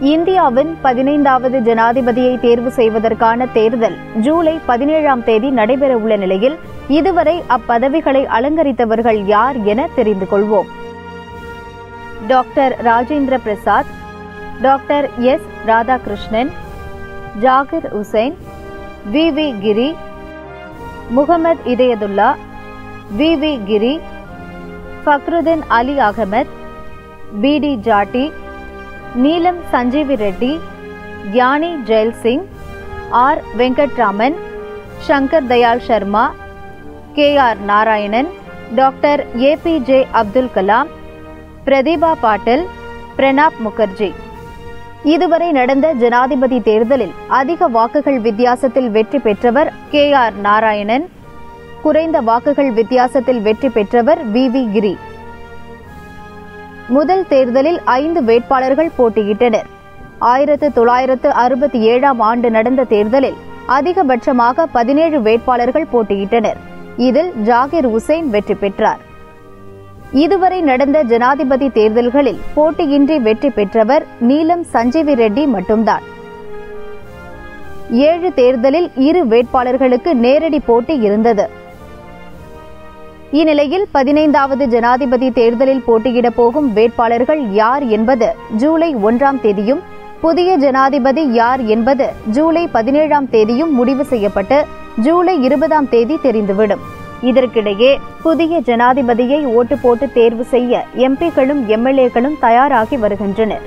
இந்தியாவின் பதினைந்தாவது ஜனாதிபதியை தேர்வு செய்வதற்கான தேர்தல் ஜூலை பதினேழாம் தேதி நடைபெறவுள்ள நிலையில் இதுவரை அப்பதவிகளை அலங்கரித்தவர்கள் யார் என தெரிந்து கொள்வோம். Doctor Rajendra Prasad doctor S Radhakrishnan Zakir Hussain V V Giri Mohammad Hidayatullah V V Giri Fakhruddin Ali Ahmed B D Jatti Neelam Sanjiva Reddy Giani Zail Singh R Venkataraman Shankar Dayal Sharma K R Narayanan doctor A P J Abdul Kalam Pratibha Patil Pranab Mukherjee. இதுவரை நடந்த ஜனாதிபதி தேர்தலில் அதிக வாக்குகள் வித்தியாசத்தில் வெற்றி பெற்றவர் K R Narayanan. குறைந்த வாக்குகள் வித்தியாசத்தில் வெற்றி பெற்றவர் வி வி கிரி. முதல் தேர்தலில் ஐந்து வேட்பாளர்கள் போட்டியிட்டனர். ஆயிரத்து தொள்ளாயிரத்து அறுபத்தி ஏழாம் ஆண்டு நடந்த தேர்தலில் அதிகபட்சமாக பதினேழு வேட்பாளர்கள் போட்டியிட்டனர். இதில் ஜாகிர் உசேன் வெற்றி பெற்றார். இதுவரை நடந்த ஜனாதிபதி தேர்தல்களில் போட்டியின்றி வெற்றி பெற்றவர் நீலம் சஞ்சீவி ரெட்டி மட்டும்தான். ஏழு தேர்தலில் இரு வேட்பாளர்களுக்கு நேரடி போட்டி இருந்தது. இந்நிலையில் பதினைந்தாவது ஜனாதிபதி தேர்தலில் போட்டியிடப் போகும் வேட்பாளர்கள் யார் என்பது ஜூலை ஒன்றாம் தேதியும் புதிய ஜனாதிபதி யார் என்பது ஜூலை பதினேழாம் தேதியும் முடிவு செய்யப்பட்டு ஜூலை இருபதாம் தேதி தெரிந்துவிடும். இதற்கிடையே புதிய ஜனாதிபதியை ஓட்டு போட்டு தேர்வு செய்ய எம்பிக்களும் எம்எல்ஏக்களும் தயாராகி வருகின்றனர்.